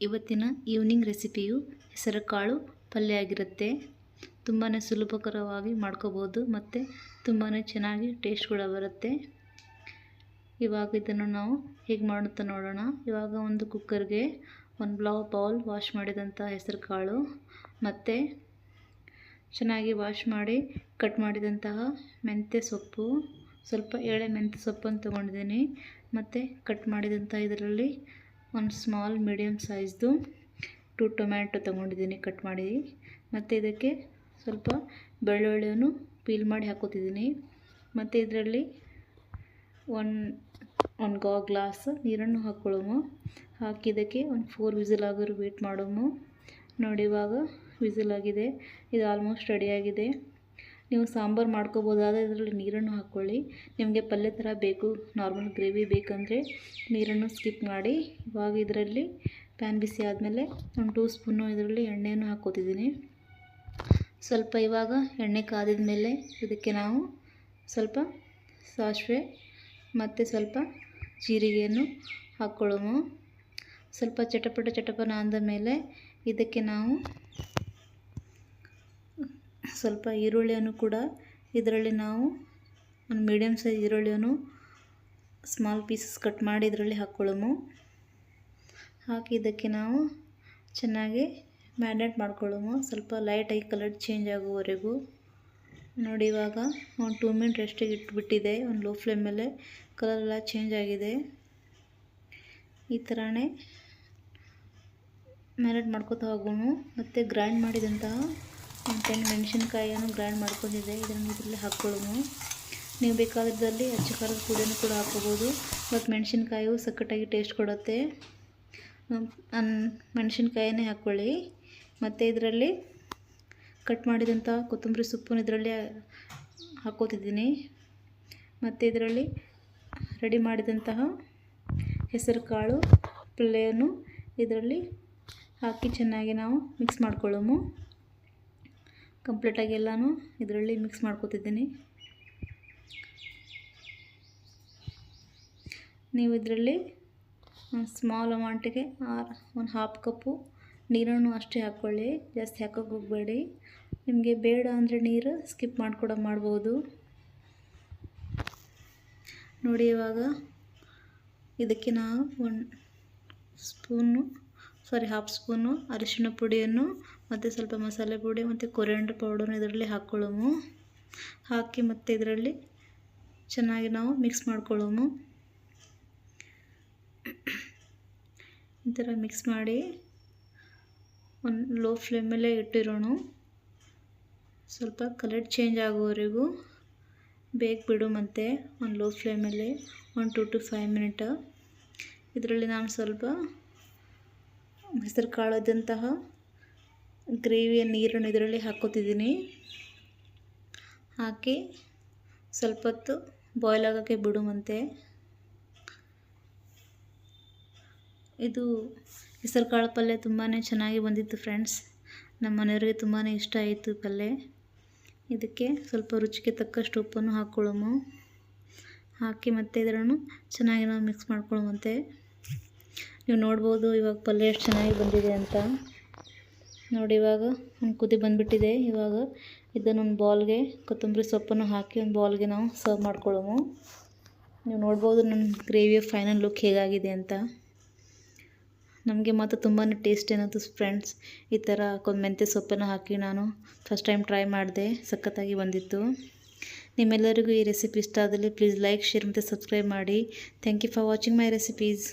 ಇವತ್ತಿನ ಈವ್ನಿಂಗ್ ರೆಸಿಪಿಯು ಹೆಸರುಕಾಳು ಪಲ್ಯ ಆಗಿರುತ್ತೆ ತುಂಬಾ ಸುಲಭಕರವಾಗಿ ಮಾಡ್ಕೋಬೋದು ಮತ್ತು ತುಂಬಾ ಚೆನ್ನಾಗಿ ಟೇಸ್ಟ್ ಕೂಡ ಬರುತ್ತೆ. ಇವಾಗ ಇದನ್ನು ನಾವು ಹೇಗೆ ಮಾಡುತ್ತಾ ನೋಡೋಣ. ಇವಾಗ ಒಂದು ಕುಕ್ಕರ್ಗೆ ಒಂದು ಬ್ಲೌ ಬೌಲ್ ವಾಶ್ ಮಾಡಿದಂಥ ಹೆಸರು ಕಾಳು ಮತ್ತು ಚೆನ್ನಾಗಿ ವಾಶ್ ಮಾಡಿ ಕಟ್ ಮಾಡಿದಂತಹ ಮೆಂತ್ಯ ಸೊಪ್ಪು, ಸ್ವಲ್ಪ ಎಳೆ ಮೆಂತ್ಯ ಸೊಪ್ಪನ್ನು ತೊಗೊಂಡಿದ್ದೀನಿ. ಮತ್ತು ಕಟ್ ಮಾಡಿದಂಥ ಇದರಲ್ಲಿ ಒಂದು ಸ್ಮಾಲ್ ಮೀಡಿಯಮ್ ಸೈಜ್ದು ಟು ಟೊಮ್ಯಾಟೊ ತೊಗೊಂಡಿದ್ದೀನಿ, ಕಟ್ ಮಾಡಿ ಮತ್ತು ಇದಕ್ಕೆ ಸ್ವಲ್ಪ ಬೆಳ್ಳುಳ್ಳಿಯನ್ನು ಪೀಲ್ ಮಾಡಿ ಹಾಕೋತಿದ್ದೀನಿ. ಮತ್ತು ಇದರಲ್ಲಿ ಒನ್ ಒಂದು ಗಾ ಗ್ಲಾಸ್ ನೀರನ್ನು ಹಾಕ್ಕೊಳ್ಳೋಮು. ಹಾಕಿದ್ದಕ್ಕೆ ಒಂದು ಫೋರ್ ವಿಸಿಲ್ ಆಗೋರು ವೇಟ್ ಮಾಡೋಮು. ನೋಡಿ ಇವಾಗ ವಿಸಿಲ್ ಆಗಿದೆ. ಇದು ಆಲ್ಮೋಸ್ಟ್ ರೆಡಿಯಾಗಿದೆ ನೀವು ಸಾಂಬಾರು ಮಾಡ್ಕೋಬೋದಾದರೆ ಇದರಲ್ಲಿ ನೀರನ್ನು ಹಾಕ್ಕೊಳ್ಳಿ. ನಿಮಗೆ ಪಲ್ಯ ಥರ ಬೇಕು ನಾರ್ಮಲ್ ಗ್ರೇವಿ ಬೇಕಂದರೆ ನೀರನ್ನು ಸ್ಕಿಪ್ ಮಾಡಿ. ಇವಾಗ ಇದರಲ್ಲಿ ಪ್ಯಾನ್ ಬಿಸಿ ಆದಮೇಲೆ ಒಂದು ಟೂ ಸ್ಪೂನು ಇದರಲ್ಲಿ ಎಣ್ಣೆಯನ್ನು ಹಾಕ್ಕೋತಿದ್ದೀನಿ. ಸ್ವಲ್ಪ ಇವಾಗ ಎಣ್ಣೆ ಕಾದಿದ ಮೇಲೆ ಇದಕ್ಕೆ ನಾವು ಸ್ವಲ್ಪ ಸಾಸಿವೆ ಮತ್ತು ಸ್ವಲ್ಪ ಜೀರಿಗೆಯನ್ನು ಹಾಕ್ಕೊಳ್ಳೋಣ. ಸ್ವಲ್ಪ ಚಟಪಟ ಚಟಪನ ಅಂದ ಮೇಲೆ ಇದಕ್ಕೆ ನಾವು ಸ್ವಲ್ಪ ಈರುಳ್ಳಿಯನ್ನು ಕೂಡ ಇದರಲ್ಲಿ ನಾವು ಒಂದು ಮೀಡಿಯಮ್ ಸೈಜ್ ಈರುಳ್ಳಿಯನ್ನು ಸ್ಮಾಲ್ ಪೀಸಸ್ ಕಟ್ ಮಾಡಿ ಇದರಲ್ಲಿ ಹಾಕ್ಕೊಳ್ಳೋಮು ಹಾಕಿ ಇದಕ್ಕೆ ನಾವು ಚೆನ್ನಾಗಿ ಮ್ಯಾರಿನೇಟ್ ಮಾಡ್ಕೊಳ್ಳೋಮು. ಸ್ವಲ್ಪ ಲೈಟಾಗಿ ಕಲರ್ ಚೇಂಜ್ ಆಗುವವರೆಗೂ. ನೋಡಿ ಇವಾಗ ಒಂದು ಟೂ ಮಿನಿಟ್ ರೆಸ್ಟಿಗೆ ಇಟ್ಬಿಟ್ಟಿದೆ. ಒಂದು ಲೋ ಫ್ಲೇಮ್ ಮೇಲೆ ಕಲರ್ ಎಲ್ಲ ಚೇಂಜ್ ಆಗಿದೆ. ಈ ಥರನೇ ಮ್ಯಾರಿನೇಟ್ ಮಾಡ್ಕೋತಾ ಹೋಗೋಣ ಮತ್ತು ಗ್ರೈಂಡ್ ಮಾಡಿದಂತಹ ಒಂದು ಮೆಣಸಿನಕಾಯಿಯನ್ನು ಗ್ರೈಂಡ್ ಮಾಡ್ಕೊಂಡಿದ್ದೆ. ಇದನ್ನು ಇದರಲ್ಲಿ ಹಾಕ್ಕೊಳ್ಳೋಣ. ನೀವು ಬೇಕಾದ್ರಲ್ಲಿ ಅಚ್ಚ ಖಾರದ ಪುಡಿಯನ್ನು ಕೂಡ ಹಾಕ್ಕೋಬೋದು. ಮತ್ತು ಮೆಣಸಿನ್ಕಾಯಿಯು ಸಕ್ಕಟ್ಟಾಗಿ ಟೇಸ್ಟ್ ಕೊಡುತ್ತೆ. ಮೆಣಸಿನ್ಕಾಯನ್ನೇ ಹಾಕ್ಕೊಳ್ಳಿ. ಮತ್ತು ಇದರಲ್ಲಿ ಕಟ್ ಮಾಡಿದಂಥ ಕೊತ್ತಂಬರಿ ಸೊಪ್ಪನ್ನು ಇದರಲ್ಲಿ ಹಾಕೋತಿದ್ದೀನಿ ಮತ್ತು ಇದರಲ್ಲಿ ರೆಡಿ ಮಾಡಿದಂತಹ ಹೆಸರು ಕಾಳು ಇದರಲ್ಲಿ ಹಾಕಿ ಚೆನ್ನಾಗಿ ನಾವು ಮಿಕ್ಸ್ ಮಾಡ್ಕೊಳ್ಳೋಮು. ಕಂಪ್ಲೀಟಾಗಿ ಎಲ್ಲನೂ ಇದರಲ್ಲಿ ಮಿಕ್ಸ್ ಮಾಡ್ಕೋತಿದ್ದೀನಿ. ನೀವು ಇದರಲ್ಲಿ ಸ್ಮಾಲ್ ಅಮೌಂಟಿಗೆ ಆರ್, ಒಂದು ಹಾಫ್ ಕಪ್ಪು ನೀರನ್ನು ಅಷ್ಟೇ ಹಾಕ್ಕೊಳ್ಳಿ, ಜಾಸ್ತಿ ಹಾಕೋಕೆ ಹೋಗಬೇಡಿ. ನಿಮಗೆ ಬೇಡ ಅಂದರೆ ನೀರು ಸ್ಕಿಪ್ ಮಾಡ್ಕೊಡ ಮಾಡ್ಬೋದು. ನೋಡಿ ಇವಾಗ ಇದಕ್ಕೆ ನಾವು ಒಂದು ಸ್ಪೂನು ಸಾರಿ ಹಾಫ್ ಸ್ಪೂನು ಅರಿಶಿಣ ಪುಡಿಯನ್ನು, ಮತ್ತು ಸ್ವಲ್ಪ ಮಸಾಲೆ ಪುಡಿ, ಮತ್ತು ಕೊರಿಯಾಂಡರ್ ಪೌಡರ್ನ ಇದರಲ್ಲಿ ಹಾಕ್ಕೊಳ್ಳೋಮು ಹಾಕಿ ಮತ್ತು ಇದರಲ್ಲಿ ಚೆನ್ನಾಗಿ ನಾವು ಮಿಕ್ಸ್ ಮಾಡ್ಕೊಳ್ಳೋಮು. ಈ ಥರ ಮಿಕ್ಸ್ ಮಾಡಿ ಒಂದು ಲೋ ಫ್ಲೇಮಲ್ಲೇ ಇಟ್ಟಿರೋಣ. ಸ್ವಲ್ಪ ಕಲರ್ ಚೇಂಜ್ ಆಗೋವರೆಗೂ ಬೇಗ ಬಿಡು ಮತ್ತು ಒಂದು ಲೋ ಫ್ಲೇಮಲ್ಲಿ ಒಂದು ಟು ಟು ಫೈವ್ ಮಿನಿಟ್ ಇದರಲ್ಲಿ ನಾನು ಸ್ವಲ್ಪ ಹೆಸರು ಕಾಳದಂತಹ ಗ್ರೇವಿಯ ನೀರನ್ನು ಇದರಲ್ಲಿ ಹಾಕೋತಿದ್ದೀನಿ. ಹಾಕಿ ಸ್ವಲ್ಪ ಹೊತ್ತು ಬಾಯ್ಲ್ ಆಗೋಕ್ಕೆ ಬಿಡುವಂತೆ. ಇದು ಹೆಸರು ಕಾಳು ಪಲ್ಯ ತುಂಬಾ ಚೆನ್ನಾಗಿ ಬಂದಿತ್ತು ಫ್ರೆಂಡ್ಸ್ ನಮ್ಮ ಮನೆಯವರಿಗೆ ತುಂಬಾ ಇಷ್ಟ ಆಯಿತು ಪಲ್ಯ. ಇದಕ್ಕೆ ಸ್ವಲ್ಪ ರುಚಿಗೆ ತಕ್ಕಷ್ಟು ಉಪ್ಪನ್ನು ಹಾಕ್ಕೊಳ್ಳೋಮು ಹಾಕಿ ಮತ್ತೆ ಇದರನ್ನು ಚೆನ್ನಾಗಿ ನಾವು ಮಿಕ್ಸ್ ಮಾಡ್ಕೊಳ್ಳುವಂತೆ. ನೀವು ನೋಡ್ಬೋದು, ಇವಾಗ ಪಲ್ಯ ಎಷ್ಟು ಚೆನ್ನಾಗಿ ಬಂದಿದೆ ಅಂತ. ನೋಡಿ ಇವಾಗ ಒಂದು ಕುದಿ ಬಂದುಬಿಟ್ಟಿದೆ. ಇವಾಗ ಇದನ್ನೊಂದು ಬಾಲ್ಗೆ ಕೊತ್ತಂಬರಿ ಸೊಪ್ಪನ್ನು ಹಾಕಿ ಒಂದು ಬಾಲ್ಗೆ ನಾವು ಸರ್ವ್ ಮಾಡ್ಕೊಳ್ಳೋಮು. ನೀವು ನೋಡ್ಬೋದು ನನ್ನ ಗ್ರೇವಿಯ ಫೈನಲ್ ಲುಕ್ ಹೇಗಾಗಿದೆ ಅಂತ. ನಮಗೆ ಮಾತ್ರ ತುಂಬಾ ಟೇಸ್ಟ್ ಏನಾಯ್ತು ಫ್ರೆಂಡ್ಸ್ ಈ ಥರ ಮೆಂತ್ಯ ಸೊಪ್ಪನ್ನು ಹಾಕಿ ನಾನು ಫಸ್ಟ್ ಟೈಮ್ ಟ್ರೈ ಮಾಡಿದೆ, ಸಖತ್ತಾಗಿ ಬಂದಿತ್ತು. ನಿಮ್ಮೆಲ್ಲರಿಗೂ ಈ ರೆಸಿಪಿ ಇಷ್ಟ ಆದಲ್ಲಿ ಪ್ಲೀಸ್ ಲೈಕ್ ಶೇರ್ ಮತ್ತು ಸಬ್ಸ್ಕ್ರೈಬ್ ಮಾಡಿ. Thank you for watching my recipes